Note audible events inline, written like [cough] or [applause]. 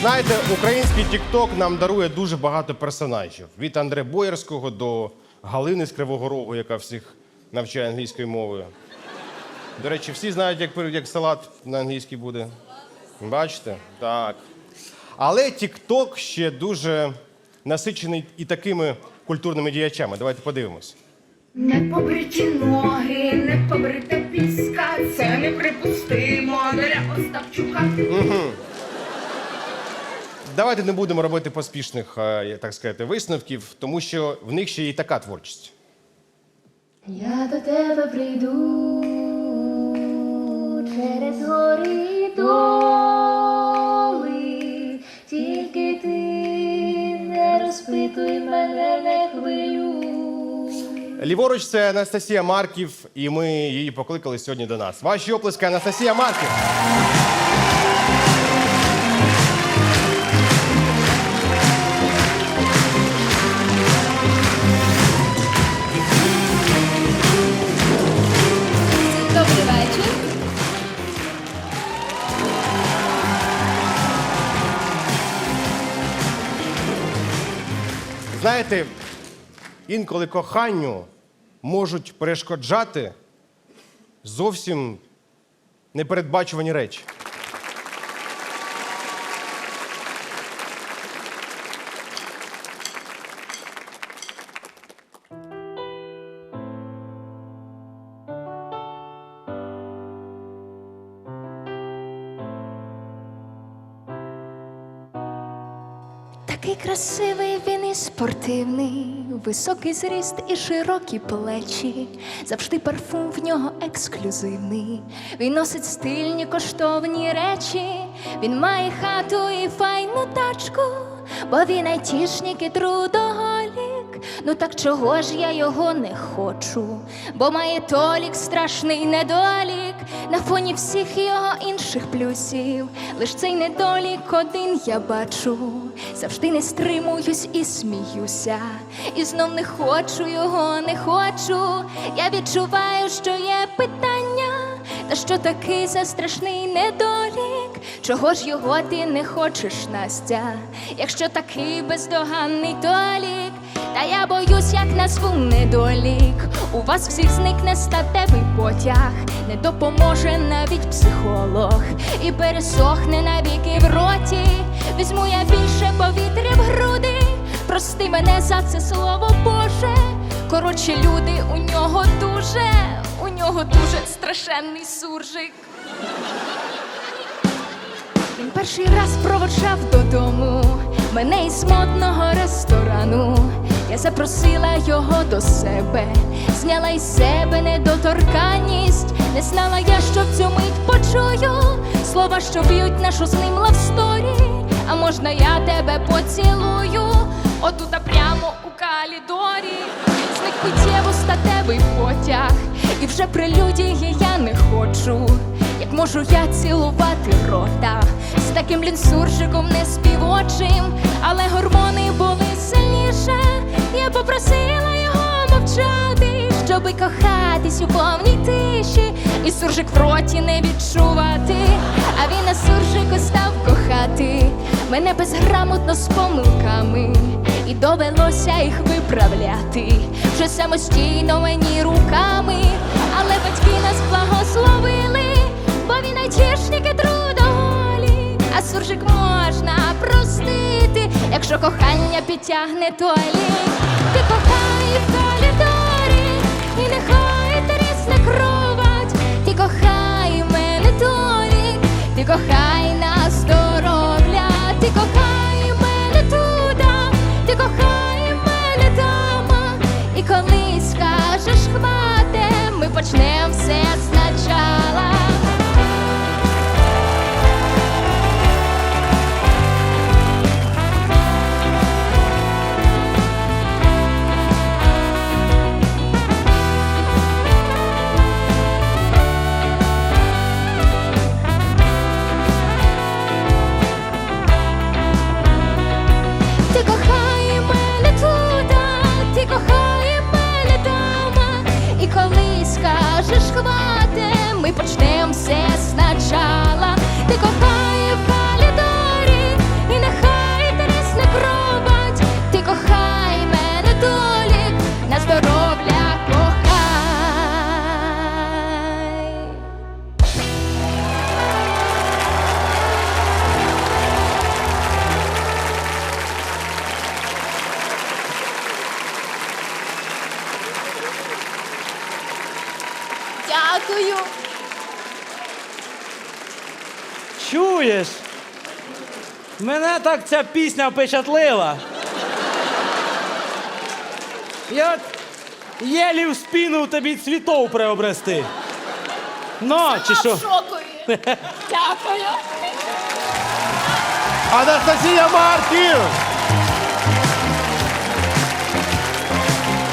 Знаєте, український тікток нам дарує дуже багато персонажів. Від Андре Боярського до Галини з Кривого Рогу, яка всіх навчає англійської мови. До речі, всі знають, як, як салат на англійській буде. Бачите? Так. Але тікток ще дуже насичений і такими культурними діячами. Давайте подивимось. Не побриті ноги, не побрита піска, це неприпустимо для Остапчука. Давайте не будемо робити поспішних, е, так сказати, висновків, тому що в них ще і така творчість. Я до тебе прийду через гори і доли, тільки ти не розпитуй мене, не хвилюй. Ліворуч це Анастасія Марків, і ми її покликали сьогодні до нас. Ваші оплески, Анастасія Марків. Знаєте, інколи коханню можуть перешкоджати зовсім непередбачувані речі. Такий красивий він і спортивний, високий зріст і широкі плечі. Завжди парфум в нього ексклюзивний. Він носить стильні коштовні речі. Він має хату і файну тачку, бо він айтішник і трудоголік. Ну так чого ж я його не хочу? Бо має толік страшний недолік на фоні всіх його інших плюсів. Лиш цей недолік один я бачу. Завжди не стримуюсь і сміюся. І знов не хочу його, не хочу. Я відчуваю, що є питання. Та що такий за страшний недолік? Чого ж його ти не хочеш, Настя? Якщо такий бездоганний толік, та я боюсь, як назву недолік. У вас всіх зникне статевий потяг, не допоможе навіть психолог, і пересохне навіки в роті. Візьму я більше повітря в груди. Прости мене за це слово Боже. Коротше, люди у нього дуже, нього дуже страшенний суржик. Він перший раз проводжав додому мене із модного ресторану. Я запросила його до себе, зняла із себе недоторканність. Не знала я, що в цю мить почую слова, що б'ють нашу з ним лавсторі. А можна я тебе поцілую? Отута прямо у калідорі. Зник миттєво статевий потяг, і вже прелюдії я не хочу. Як можу я цілувати рота з таким лінсуржиком не співочим, але гормони були сильніше. Я попросила його мовчати, щоби кохатись у повній тиші, і суржик в роті не відчувати. А він на суржику став кохати мене безграмотно з помилками, і довелося їх виправляти. Вже самостійно мені руками, але батьки нас благословили, бо він айтішник і а суржик можна простити, якщо кохання підтягне толік. Ти кохай в коридорі, і нехай трісне кровать, ти кохай ми почнемо все Дякую. Чуєш? Мене так ця пісня впечатлила. Я от єлі в спину тобі цвітов приобрести. Ну, чи що? Шокові. [laughs] Дякую. Анастасія Марків!